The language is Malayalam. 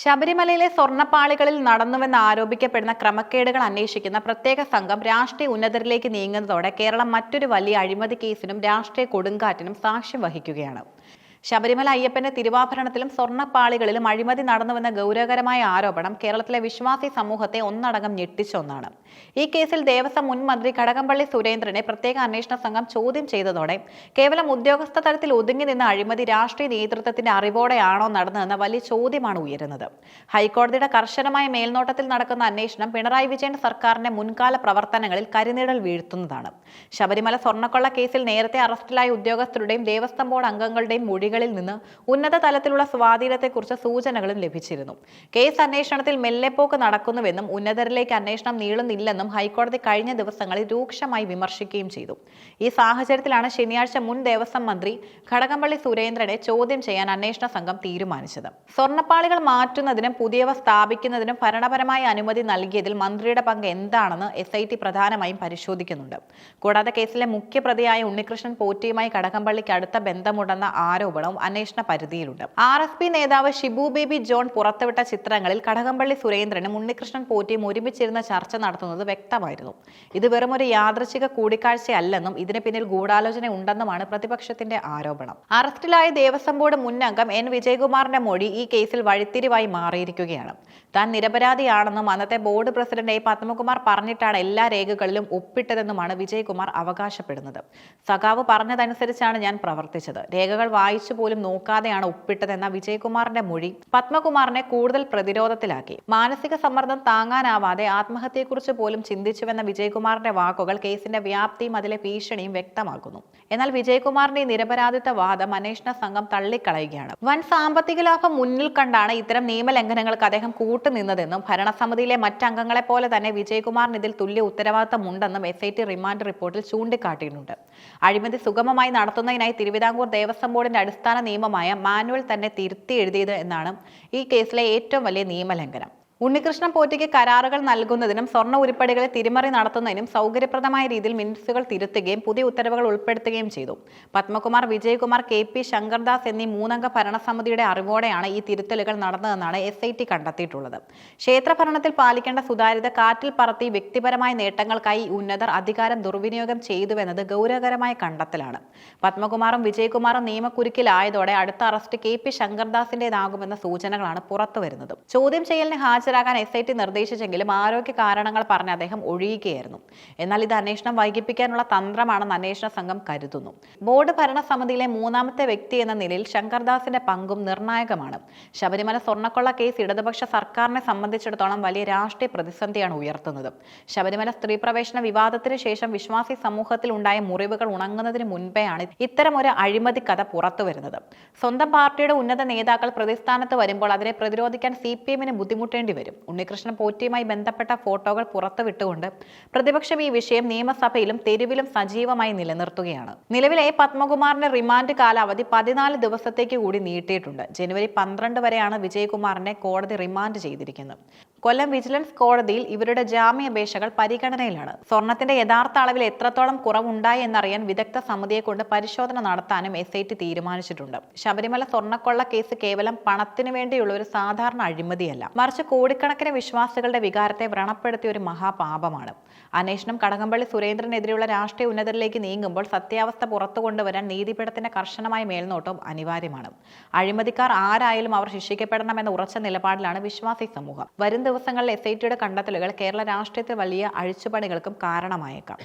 ശബരിമലയിലെ സ്വർണപ്പാളികളിൽ നടന്നുവെന്ന് ആരോപിക്കപ്പെടുന്ന ക്രമക്കേടുകൾ അന്വേഷിക്കുന്ന പ്രത്യേക സംഘം രാഷ്ട്രീയ ഉന്നതരിലേക്ക് നീങ്ങുന്നതോടെ കേരളം മറ്റൊരു വലിയ അഴിമതി കേസിനും രാഷ്ട്രീയ കൊടുങ്കാറ്റിനും സാക്ഷ്യം വഹിക്കുകയാണ്. ശബരിമല അയ്യപ്പന്റെ തിരുവാഭരണത്തിലും സ്വർണപ്പാളികളിലും അഴിമതി നടന്നുവെന്ന ഗൗരവകരമായ ആരോപണം കേരളത്തിലെ വിശ്വാസി സമൂഹത്തെ ഒന്നടങ്കം ഞെട്ടിച്ചൊന്നാണ് ഈ കേസിൽ ദേവസ്വം മുൻ മന്ത്രി കടകംപള്ളി സുരേന്ദ്രനെ പ്രത്യേക അന്വേഷണ സംഘം ചോദ്യം ചെയ്തതോടെ കേവലം ഉദ്യോഗസ്ഥ തലത്തിൽ ഒതുങ്ങി നിന്ന അഴിമതി രാഷ്ട്രീയ നേതൃത്വത്തിന്റെ അറിവോടെയാണോ നടന്നതെന്ന വലിയ ചോദ്യമാണ് ഉയരുന്നത്. ഹൈക്കോടതിയുടെ കർശനമായ മേൽനോട്ടത്തിൽ നടക്കുന്ന അന്വേഷണം പിണറായി വിജയൻ സർക്കാരിന്റെ മുൻകാല പ്രവർത്തനങ്ങളിൽ കരിനിഴൽ വീഴ്ത്തുന്നതാണ്. ശബരിമല സ്വർണക്കൊള്ള കേസിൽ നേരത്തെ അറസ്റ്റിലായ ഉദ്യോഗസ്ഥരുടെയും ദേവസ്വം ബോർഡ് അംഗങ്ങളുടെയും മൊഴികളിൽ നിന്ന് ഉന്നത തലത്തിലുള്ള സ്വാധീനത്തെക്കുറിച്ച് സൂചനകളും ലഭിച്ചിരുന്നു. കേസ് അന്വേഷണത്തിൽ മെല്ലെപ്പോക്ക് നടക്കുന്നുവെന്നും ഉന്നതരിലേക്ക് അന്വേഷണം നീളുന്നില്ലെന്നും ഹൈക്കോടതി കഴിഞ്ഞ ദിവസങ്ങളിൽ രൂക്ഷമായി വിമർശിക്കുകയും ചെയ്തു. ഈ സാഹചര്യത്തിലാണ് ശനിയാഴ്ച മുൻ ദേവസ്വം മന്ത്രി ഘടകംപള്ളി സുരേന്ദ്രനെ ചോദ്യം ചെയ്യാൻ അന്വേഷണ സംഘം തീരുമാനിച്ചത്. സ്വർണപ്പാളികൾ മാറ്റുന്നതിനും പുതിയവ സ്ഥാപിക്കുന്നതിനും ഭരണപരമായ അനുമതി നൽകിയതിൽ മന്ത്രിയുടെ പങ്ക് എന്താണെന്ന് എസ് ഐ ടി പ്രധാനമായും പരിശോധിക്കുന്നുണ്ട്. കൂടാതെ കേസിലെ മുഖ്യപ്രതിയായ ഉണ്ണികൃഷ്ണൻ പോറ്റിയുമായി കടകംപള്ളിക്ക് അടുത്ത ബന്ധമുണ്ടെന്ന ആരോപണവും അന്വേഷണ പരിധിയിലുണ്ട്. ആർ എസ് പി നേതാവ് ഷിബു ബേബി ജോൺ പുറത്തുവിട്ട ചിത്രങ്ങളിൽ കടകംപള്ളി സുരേന്ദ്രനും ഉണ്ണികൃഷ്ണൻ പോറ്റിയും ഒരുമിച്ചിരുന്ന ചർച്ച നടത്തുന്നത് വ്യക്തമായിരുന്നു. ഇത് വെറും ഒരു യാദൃശിക കൂടിക്കാഴ്ചയല്ലെന്നും ഇതിന് പിന്നിൽ ഗൂഢാലോചന ഉണ്ടെന്നുമാണ് പ്രതിപക്ഷത്തിന്റെ ആരോപണം. അറസ്റ്റിലായ ദേവസ്വം ബോർഡ് മുൻ അംഗം എൻ വിജയകുമാറിന്റെ മൊഴി ഈ കേസിൽ വഴിത്തിരിവായി മാറിയിരിക്കുകയാണ്. താൻ നിരപരാധിയാണെന്നും അന്നത്തെ ബോർഡ് പ്രസിഡന്റ് എ പത്മകുമാർ പറഞ്ഞിട്ടാണ് എല്ലാ രേഖകളിലും ഒപ്പിട്ടതെന്നുമാണ് വിജയകുമാർ അവകാശപ്പെടുന്നത്. സഖാവ് പറഞ്ഞതനുസരിച്ചാണ് ഞാൻ പ്രവർത്തിച്ചത്. രേഖകൾ വായിച്ചു പോലും നോക്കാതെയാണ് ഒപ്പിട്ടതെന്ന വിജയകുമാറിന്റെ മൊഴി പത്മകുമാറിനെ കൂടുതൽ പ്രതിരോധത്തിലാക്കി. മാനസിക സമ്മർദ്ദം താങ്ങാനാവാതെ ആത്മഹത്യയെക്കുറിച്ച് പോലും ചിന്തിച്ചുവെന്ന വിജയകുമാറിന്റെ വാക്കുകൾ കേസിന്റെ വ്യാപ്തിയും അതിലെ ഭീഷണിയും വ്യക്തമാക്കുന്നു. എന്നാൽ വിജയകുമാറിന്റെ നിരപരാധിത്വ വാദം അന്വേഷണ സംഘം തള്ളിക്കളയുകയാണ്. വൻ സാമ്പത്തിക ലാഭം മുന്നിൽ കണ്ടാണ് ഇത്തരം നിയമലംഘനങ്ങൾക്ക് അദ്ദേഹം കൂട്ടുനിന്നതെന്നും ഭരണസമിതിയിലെ മറ്റംഗങ്ങളെ പോലെ തന്നെ വിജയകുമാറിന് ഇതിൽ തുല്യ ഉത്തരവാദിത്തമുണ്ടെന്നും എസ് ഐ ടി റിമാൻഡ് റിപ്പോർട്ടിൽ ചൂണ്ടിക്കാട്ടിയിട്ടുണ്ട്. അഴിമതി സുഗമമായി നടത്തുന്നതിനായി തിരുവിതാംകൂർ ദേവസ്വം ബോർഡിന്റെ നിയമമായ മാനുവൽ തന്നെ തിരുത്തി എഴുതിയത് എന്നാണ് ഈ കേസിലെ ഏറ്റവും വലിയ നിയമലംഘനം. ഉണ്ണികൃഷ്ണൻ പോറ്റയ്ക്ക് കരാറുകൾ നൽകുന്നതിനും സ്വർണ ഉരുപ്പടികളെ തിരിമറി നടത്തുന്നതിനും സൗകര്യപ്രദമായ രീതിയിൽ മിനിറ്റ്സുകൾ തിരുത്തുകയും പുതിയ ഉത്തരവുകൾ ഉൾപ്പെടുത്തുകയും ചെയ്തു. പത്മകുമാർ വിജയകുമാർ കെ പി ശങ്കർദാസ് എന്നീ മൂന്നംഗ ഭരണസമിതിയുടെ അറിവോടെയാണ് ഈ തിരുത്തലുകൾ നടന്നതെന്നാണ് എസ് ഐ ടി കണ്ടെത്തിയിട്ടുള്ളത്. ക്ഷേത്രഭരണത്തിൽ പാലിക്കേണ്ട സുതാര്യത കാറ്റിൽ പറത്തി വ്യക്തിപരമായ നേട്ടങ്ങൾക്കായി ഉന്നതർ അധികാരം ദുർവിനിയോഗം ചെയ്തുവെന്നത് ഗൗരവകരമായ കണ്ടെത്തലാണ്. പത്മകുമാറും വിജയകുമാറും നിയമക്കുരുക്കിലായതോടെ അടുത്ത അറസ്റ്റ് കെ പി ശങ്കർദാസിന്റേതാകുമെന്ന സൂചനകളാണ് പുറത്തുവരുന്നത്. ചോദ്യം ചെയ്യലിന് ഹാജരാകാൻ എസ് ഐ ടി നിർദ്ദേശിച്ചെങ്കിലും ആരോഗ്യ കാരണങ്ങൾ പറഞ്ഞ് അദ്ദേഹം ഒഴിയുകയായിരുന്നു. എന്നാൽ ഇത് അന്വേഷണം വൈകിപ്പിക്കാനുള്ള തന്ത്രമാണെന്ന് അന്വേഷണ സംഘം കരുതുന്നു. ബോർഡ് ഭരണസമിതിയിലെ മൂന്നാമത്തെ വ്യക്തി എന്ന നിലയിൽ ശങ്കർദാസിന്റെ പങ്കും നിർണായകമാണ്. ശബരിമല സ്വർണക്കൊള്ള കേസ് ഇടതുപക്ഷ സർക്കാരിനെ സംബന്ധിച്ചിടത്തോളം വലിയ രാഷ്ട്രീയ പ്രതിസന്ധിയാണ് ഉയർത്തുന്നത്. ശബരിമല സ്ത്രീ പ്രവേശന വിവാദത്തിന് ശേഷം വിശ്വാസി സമൂഹത്തിൽ ഉണ്ടായ മുറിവുകൾ ഉണങ്ങുന്നതിന് മുൻപെയാണ് ഇത്തരം ഒരു അഴിമതി കഥ പുറത്തു വരുന്നത് സ്വന്തം പാർട്ടിയുടെ ഉന്നത നേതാക്കൾ പ്രതിസ്ഥാനത്ത് വരുമ്പോൾ അതിനെ പ്രതിരോധിക്കാൻ സി പി എമ്മിന് ബുദ്ധിമുട്ടേണ്ടി വരും. ഉണ്ണികൃഷ്ണൻ പോറ്റിയുമായി ബന്ധപ്പെട്ട ഫോട്ടോകൾ പുറത്തുവിട്ടുകൊണ്ട് പ്രതിപക്ഷം ഈ വിഷയം നിയമസഭയിലും തെരുവിലും സജീവമായി നിലനിർത്തുകയാണ്. നിലവിലെ പത്മകുമാറിന്റെ റിമാൻഡ് കാലാവധി പതിനാല് ദിവസത്തേക്ക് കൂടി നീട്ടിയിട്ടുണ്ട്. ജനുവരി പന്ത്രണ്ട് വരെയാണ് വിജയകുമാറിനെ കോടതി റിമാൻഡ് ചെയ്തിരിക്കുന്നത്. കൊല്ലം വിജിലൻസ് കോടതിയിൽ ഇവരുടെ ജാമ്യാപേക്ഷകൾ പരിഗണനയിലാണ്. സ്വർണത്തിന്റെ യഥാർത്ഥ അളവിൽ എത്രത്തോളം കുറവുണ്ടായി എന്നറിയാൻ വിദഗ്ധ സമിതിയെ കൊണ്ട് പരിശോധന നടത്താനും എസ് ഐ ടി തീരുമാനിച്ചിട്ടുണ്ട്. ശബരിമല സ്വർണക്കൊള്ള കേസ് കേവലം പണത്തിനു വേണ്ടിയുള്ള ഒരു സാധാരണ അഴിമതിയല്ല. മറിച്ച് കോടിക്കണക്കിന് വിശ്വാസികളുടെ വികാരത്തെ വ്രണപ്പെടുത്തിയ ഒരു മഹാപാപമാണ്. അന്വേഷണം കടകംപള്ളി സുരേന്ദ്രനെതിരെയുള്ള രാഷ്ട്രീയ ഉന്നതരിലേക്ക് നീങ്ങുമ്പോൾ സത്യാവസ്ഥ പുറത്തു കൊണ്ടുവരാൻ നീതിപീഠത്തിന്റെ കർശനമായ മേൽനോട്ടം അനിവാര്യമാണ്. അഴിമതിക്കാർ ആരായാലും അവർ ശിക്ഷിക്കപ്പെടണമെന്ന ഉറച്ച നിലപാടിലാണ് വിശ്വാസി സമൂഹം. വരും ദിവസങ്ങളിൽ എസ് ഐ ടിയുടെ കണ്ടെത്തലുകൾ കേരള രാഷ്ട്രീയത്തിൽ വലിയ അഴിച്ചുപണികൾക്കും കാരണമായേക്കാം.